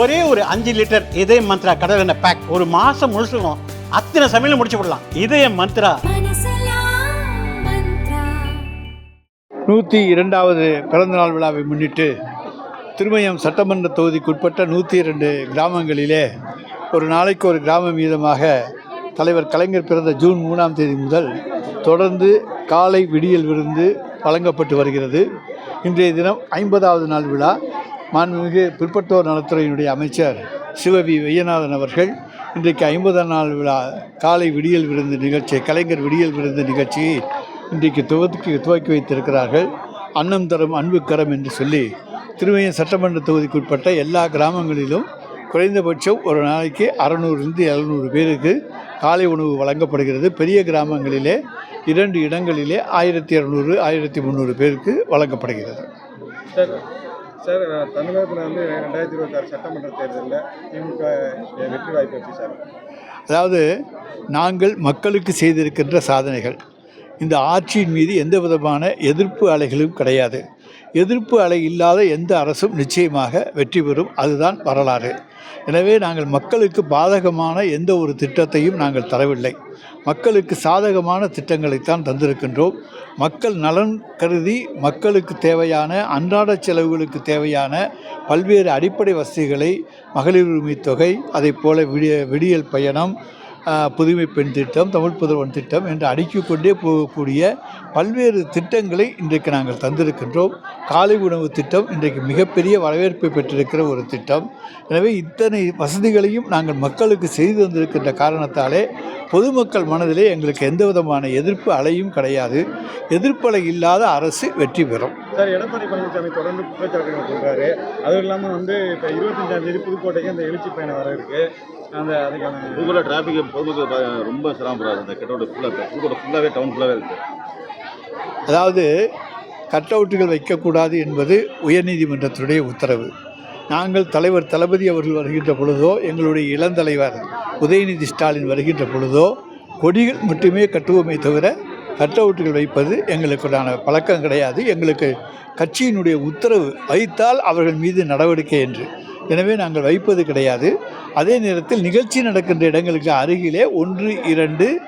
ஒரே ஒரு அஞ்சு லிட்டர் இதய மந்த்ரா கடல் எண்ணெய் பேக் ஒரு மாசம் முழுசுக்கும் அத்தனை சமையலும் முடிச்சு விடலாம். இதய மந்த்ரா. நூற்றி இரண்டாவது பிறந்தநாள் விழாவை முன்னிட்டு திருமயம் சட்டமன்ற தொகுதிக்குட்பட்ட நூற்றி இரண்டு கிராமங்களிலே ஒரு நாளைக்கு ஒரு கிராமம் வீதமாக தலைவர் கலைஞர் பிறந்த ஜூன் மூணாம் தேதி முதல் தொடர்ந்து காலை விடியல் விருந்து வழங்கப்பட்டு வருகிறது. இன்றைய தினம் ஐம்பதாவது நாள் விழா. மாண்புமிகு பிற்பட்டோர் நலத்துறையினுடைய அமைச்சர் சிவவி வையநாதன் அவர்கள் இன்றைக்கு ஐம்பதாம் நாள் விழா காலை விடியல் விருந்து நிகழ்ச்சி கலைஞர் விடியல் விருந்து நிகழ்ச்சியை இன்றைக்கு துவக்கி துவக்கி வைத்திருக்கிறார்கள். அன்னம் தரும் அன்பு கரம் என்று சொல்லி திருமையம் சட்டமன்ற தொகுதிக்குட்பட்ட எல்லா கிராமங்களிலும் குறைந்தபட்சம் ஒரு நாளைக்கு அறநூறுலேருந்து எழுநூறு பேருக்கு காலை உணவு வழங்கப்படுகிறது. பெரிய கிராமங்களிலே இரண்டு இடங்களிலே ஆயிரத்தி இரநூறு ஆயிரத்தி முந்நூறு பேருக்கு வழங்கப்படுகிறது. சார் தமிழகத்தில் வந்து ரெண்டாயிரத்தி இருபத்தாறு சட்டமன்ற தேர்தலில் திமுக வெற்றி வாய்ப்பு எப்படி சார்? அதாவது நாங்கள் மக்களுக்கு செய்திருக்கின்ற சாதனைகள். இந்த ஆட்சியின் மீது எந்த விதமான எதிர்ப்பு அலைகளும் கிடையாது. எதிர்ப்பு அலை இல்லாத எந்த அரசும் நிச்சயமாக வெற்றி பெறும். அதுதான் வரலாறு. எனவே நாங்கள் மக்களுக்கு பாதகமான எந்த ஒரு திட்டத்தையும் நாங்கள் தரவில்லை. மக்களுக்கு சாதகமான திட்டங்களைத்தான் தந்திருக்கின்றோம். மக்கள் நலன் கருதி மக்களுக்கு தேவையான அன்றாட செலவுகளுக்கு தேவையான பல்வேறு அடிப்படை வசதிகளை மகளிர் உரிமை தொகை அதைப் போல விடிய விடியல் பயணம் புதுமை பெண் திட்டம் தமிழ் புதல்வன் திட்டம் என்று அடுக்கிக்கொண்டே போகக்கூடிய பல்வேறு திட்டங்களை இன்றைக்கு நாங்கள் தந்திருக்கின்றோம். காலை உணவு திட்டம் இன்றைக்கு மிகப்பெரிய வரவேற்பை பெற்றிருக்கிற ஒரு திட்டம். எனவே இத்தனை வசதிகளையும் நாங்கள் மக்களுக்கு செய்து தந்திருக்கின்ற காரணத்தாலே பொதுமக்கள் மனதிலே எங்களுக்கு எந்த விதமான எதிர்ப்பு அலையும் கிடையாது. எதிர்ப்பு அலை இல்லாத அரசு வெற்றி பெறும். சார் எடப்பாடி பழனிசாமி தொடர்ந்து குற்றச்சாட்டுகள் சொல்கிறாரு அதுவும் இல்லாமல் வந்து இப்போ இருபத்தஞ்சாம் தேதி புதுக்கோட்டைக்கு அந்த எழுச்சி பயணம் வர இருக்கு. அந்த அதுக்கான புதுக்கோட்டை டிராஃபிக் பொதுமக்கள் ரொம்ப சிரமப்படுறாரு. இந்த கட்டோட ஃபுல்லாக புதுக்கோட்டை ஃபுல்லாகவே டவுன் ஃபுல்லாகவே இருக்குது அதாவது கட் அவுட்டுகள் வைக்கக்கூடாது என்பது உயர்நீதிமன்றத்தினுடைய உத்தரவு. நாங்கள் தலைவர் தளபதி அவர்கள் வருகின்ற பொழுதோ எங்களுடைய இளந்தலைவர் உதயநிதி ஸ்டாலின் வருகின்ற பொழுதோ கொடிகள் மட்டுமே கட்டுவோமே தவிர கட் அவுட்டுகள் வைப்பது எங்களுக்குண்டான பழக்கம் கிடையாது. எங்களுக்கு கட்சியினுடைய உத்தரவு வைத்தால் அவர்கள் மீது நடவடிக்கை என்று. எனவே நாங்கள் வைப்பது கிடையாது. அதே நேரத்தில் நிகழ்ச்சி நடக்கின்ற இடங்களுக்கு அருகிலே ஒன்று இரண்டு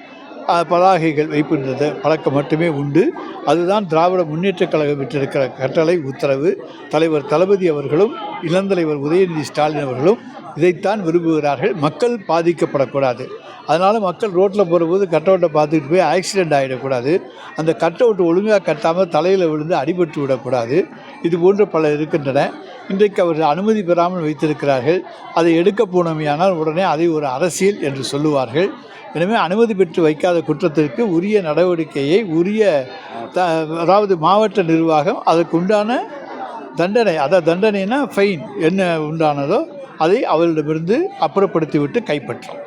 பலாகைகள் பதாகைகள் பழக்கம் மட்டுமே உண்டு. அதுதான் திராவிட முன்னேற்றக் கழகம் விட்டிருக்கிற கட்டளை உத்தரவு. தலைவர் தளபதி அவர்களும் இளந்தலைவர் உதயநிதி ஸ்டாலின் அவர்களும் இதைத்தான் விரும்புகிறார்கள். மக்கள் பாதிக்கப்படக்கூடாது. அதனால் மக்கள் ரோட்டில் போகிறபோது கட் அவுட்டை பார்த்துக்கிட்டு போய் ஆக்சிடெண்ட் ஆகிடக்கூடாது அந்த கட் அவுட் ஒழுங்காக கட்டாமல் தலையில் விழுந்து அடிபட்டு விடக்கூடாது. இது போன்ற பல இருக்கின்றன. இன்றைக்கு அவர்கள் அனுமதி பெறாமல் வைத்திருக்கிறார்கள். அதை எடுக்க போனமையானால் உடனே அதை ஒரு அரசியல் என்று சொல்லுவார்கள். எனவே அனுமதி பெற்று வைக்காத குற்றத்திற்கு உரிய நடவடிக்கையை உரிய த அதாவது மாவட்ட நிர்வாகம் அதற்கு உண்டான தண்டனை அதை தண்டனைனா ஃபைன் என்ன உண்டானதோ அதை அவர்களிடமிருந்து அப்புறப்படுத்திவிட்டு கைப்பற்றும்.